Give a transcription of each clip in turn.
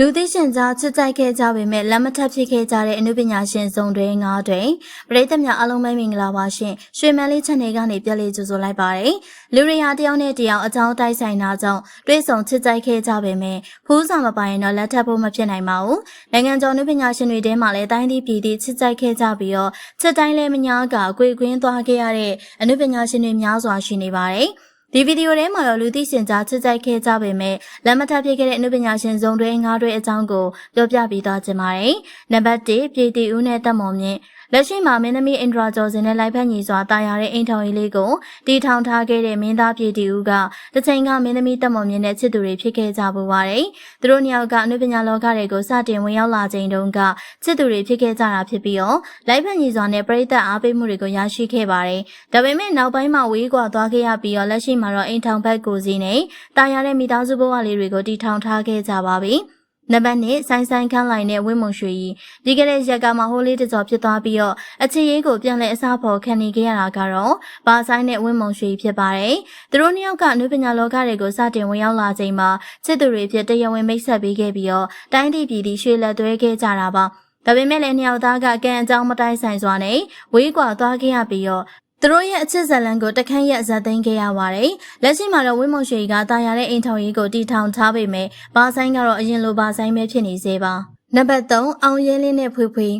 လူသိရှင်ကြားချစ်ကြိုက်ခဲ့ကြပေမဲ့လက်မထပ်ဖြစ်ခဲ့ကြတဲ့အနုပညာရှင်စုံတွေငါးတွေပရိသတ်များအားလုံးပဲမင်္ဂလာပါရှင်ရွှေမန်းလေး channel ကနေပြန်လေးကြိုဆိုလိုက်ပါတယ်လူရီယာတယောက်နဲ့တယောက်အကြောင်းတိုက်ဆိုင်တာကြောင့်တွေးဆောင်ချစ်ကြိုက်ခဲ့ကြပေမဲ့ဖူးစာမပိုင်ရင်တော့လက်ထပ်ဖို့မဖြစ်နိုင်ပါဘူးနိုင်ငံကျော်အနုပညာရှင်တွေထဲမှာလည်းတိုင်းပြည်ပြည်ချစ်ကြိုက်ခဲ့ကြပြီးတော့ချစ်တိုင်းလည်းမညာကအကွေကွင်းသွားခဲ့ရတဲ့အနုပညာရှင်တွေများစွာရှိနေပါတယ် ဒီဗီဒီယိုထဲမှာတော့လူသိရှင်ကြားချစ်ကြိုက်ခဲ့ကြပေမဲ့လက်မထပ်ဖြစ်ခဲ့တဲ့အနုပညာရှင်ဇုံတွဲငါးတွဲအကြောင်းကိုပြောပြပေးသွားခြင်းပါတယ်။နံပါတ်1ပြည်တီဦးနဲ့တက်မော်မြင့်လက်ရှိမှာမင်းသမီးအင်ဒရာကျော်စင်နဲ့လိုက်ဖက်ညီစွာတာယာတဲ့အိမ်ထောင်ကြီးလေးကိုတီထောင်ထားခဲ့တဲ့မင်းသားပြည်တီဦးကတစ်ချိန်ကမင်းသမီးတက်မော်မြင့်နဲ့ချစ်သူတွေဖြစ်ခဲ့ကြပူပါတယ်။သူတို့နှစ်ယောက်ကအနုပညာလောကတွေကိုစတင်ဝင်ရောက်လာချိန်တုန်းကချစ်သူတွေဖြစ်ခဲ့ကြတာဖြစ်ပြီးတော့လိုက်ဖက်ညီစွာနဲ့ပြိသက်အားပေးမှုတွေကိုရရှိခဲ့ပါတယ်။ဒါပေမဲ့နောက်ပိုင်းမှာဝေးကွာသွားခဲ့ရပြီးတော့လက်ရှိမှာတော့အိမ်ထောင်ဘက်ကိုစီနဲ့တာယာတဲ့မိသားစုဘဝလေးတွေကိုတီထောင်ထားခဲ့ကြပါပြီ။ နံပါတ်1ဆိုင်းဆိုင်းခန်းလိုက်နဲ့ဝင်းမုံရွှေကြီးဒီကနေ့ရက်ကမှာဟိုးလေးတကြောဖြစ်သွားပြီးတော့အချစ်ရေးကိုပြန်လဲအစားဖို့ခံနေခဲ့ရတာကတော့ဘာဆိုင်နဲ့ဝင်းမုံရွှေဖြစ်ပါတယ်။သူတို့နှစ်ယောက်ကအနုပညာလောကတွေကိုစတင်ဝင်ရောက်လာချိန်မှာချစ်သူတွေဖြစ်တရားဝင်မိတ်ဆက်ပေးခဲ့ပြီးတော့တိုင်းပြည်ပြည်ဒီရွှေလက်သွဲခဲ့ကြတာပါ။ဒါပေမဲ့လည်းနှစ်ယောက်သားကကံအကြောင်းမတိုင်းဆိုင်စွာနဲ့ဝေးကွာသွားခဲ့ရပြီးတော့ သူတို့ရဲ့အချစ်ဇလန်ကိုတခန့်ရက်ဇက်သိမ်းခဲ့ရပါတယ်။လက်ရှိမှာတော့ဝင်းမုံရွှေကတာယာတဲ့အိမ်ထောင်ကြီးကိုတီထောင်ထားပေမဲ့ဘာဆိုင်ကတော့အရင်လိုဘာဆိုင်ပဲဖြစ်နေသေးပါ။နံပါတ်3အောင်ရဲလင်းနဲ့ဖွေးဖွေး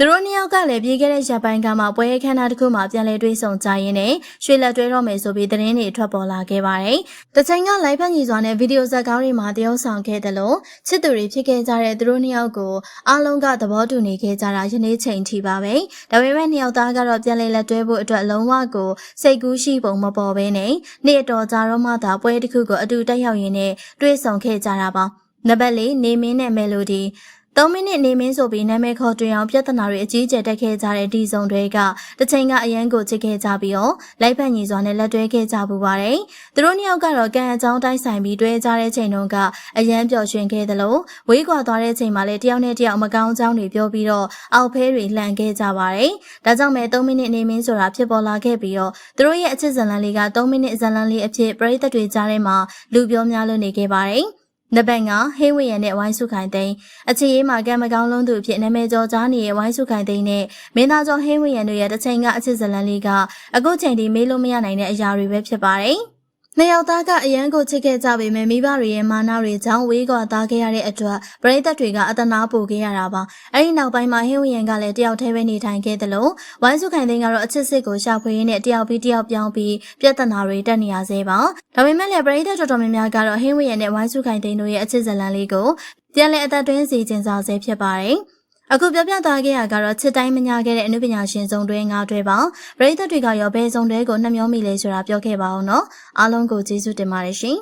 သူတို့နှစ်ယောက်ကလည်းပြေးခဲ့တဲ့ရပိုင်းကမှပွဲခန်းသားတစ်ခုမှပြန်လဲတွေးဆုံကြရင်းနဲ့ရွှေလက်တွဲတော့မယ်ဆိုပြီးသတင်းတွေထွက်ပေါ်လာခဲ့ပါတယ်။တချိန်ကလိုက်ဖက်ညီစွာနဲ့ဗီဒီယိုဇာတ်ကားတွေမှာတရုပ်ဆောင်ခဲ့တယ်လို့ချစ်သူတွေဖြစ်ခဲ့ကြတဲ့သူတို့နှစ်ယောက်ကိုအားလုံးကသဘောတူနေခဲ့ကြတာယနေ့ချိန်ထိပါပဲ။ဒါပေမဲ့နှစ်ယောက်သားကတော့ပြန်လဲလက်တွဲဖို့အတွက်လုံးဝကိုစိတ်ကူးရှိပုံမပေါ်ဘဲနဲ့နေ့တော်ကြာတော့မှသာပွဲတစ်ခုကိုအတူတက်ရောက်ရင်းနဲ့တွေးဆုံခဲ့ကြတာပါ။နံပါတ်၄နေမင်းနဲ့မယ်လိုဒီ 3မိနစ်နေမင်းဆိုပြီးနာမည်ခေါ်တွင်အောင်ပြဿနာတွေအကြီးကျယ်တက်ခဲ့ကြတဲ့ဒီစုံတွေကတစ်ချိန်ကအရန်ကိုချစ်ခဲ့ကြပြီးတော့လိုက်ဖက်ညီစွာနဲ့လက်တွဲခဲ့ကြပူပါတယ်။သူတို့နှစ်ယောက်ကတော့ကံအကြောင်းတိုက်ဆိုင်ပြီးတွဲကြတဲ့ချိန်တုန်းကအရန်ပျော်ရွှင်ခဲ့သလိုဝေးကွာသွားတဲ့ချိန်မှာလည်းတယောက်နဲ့တယောက်မကောင်းကြောင်းတွေပြောပြီးတော့အောက်ဖဲတွေလှန်ခဲ့ကြပါတယ်။ဒါကြောင့်မဲ3မိနစ်နေမင်းဆိုတာဖြစ်ပေါ်လာခဲ့ပြီးတော့သူတို့ရဲ့အချစ်ဇလန်လေးက3မိနစ်ဇလန်လေးအဖြစ်ပရိသတ်တွေကြားထဲမှာလူပြောများလို့နေခဲ့ပါတယ်။ နဘန်ကဟင်းဝရံနဲ့ဝိုင်းစုခိုင်သိန်းအချစ်ရေးမှာကံမကောင်းလုံးသူအဖြစ်နာမည်ကျော်ကြားနေတဲ့ဝိုင်းစုခိုင်သိန်းနဲ့မင်းသားကျော်ဟင်းဝရံတို့ရဲ့တစ်ချိန်ကအချစ်ဇလန်လေးကအခုချိန်ထိမေးလို့မရနိုင်တဲ့အရာတွေပဲဖြစ်ပါတယ်။ နှစ်ယောက်သားကအရန်ကိုချစ်ခဲ့ကြပေမဲ့မိဘတွေရဲ့မာနတွေကြောင့်ဝေးကွာသားခဲ့ရတဲ့အတွက်ပရိသတ်တွေကအတနာပို့ခဲ့ရတာပါ။အဲဒီနောက်ပိုင်းမှာဟင်းဝရံကလည်းတယောက်တည်းပဲနေထိုင်ခဲ့တယ်လို့ဝိုင်းစုခိုင်သိန်းကတော့အချစ်စစ်ကိုရှာဖွေရင်းနဲ့တယောက်ပြီးတယောက်ပြောင်းပြီးပြဿနာတွေတက်နေရသေးပါ။ဒါပေမဲ့လည်းပရိသတ်တော်တော်များများကတော့ဟင်းဝရံနဲ့ဝိုင်းစုခိုင်သိန်းတို့ရဲ့အချစ်ဇလန်လေးကိုပြန်လည်အသက်သွင်းစီခြင်းစားဆဲဖြစ်ပါတယ်။ အခုပြောပြသွားခဲ့ရကတော့ချစ်တိုင်းမညာခဲ့တဲ့အနုပညာရှင်စုံတွဲငါးတွဲပါပရိသတ်တွေကရောဘယ်စုံတွဲကိုနှမျောမိလဲဆိုတာပြောခဲ့ပါအောင်နော်အားလုံးကိုကျေးဇူးတင်ပါတယ်ရှင်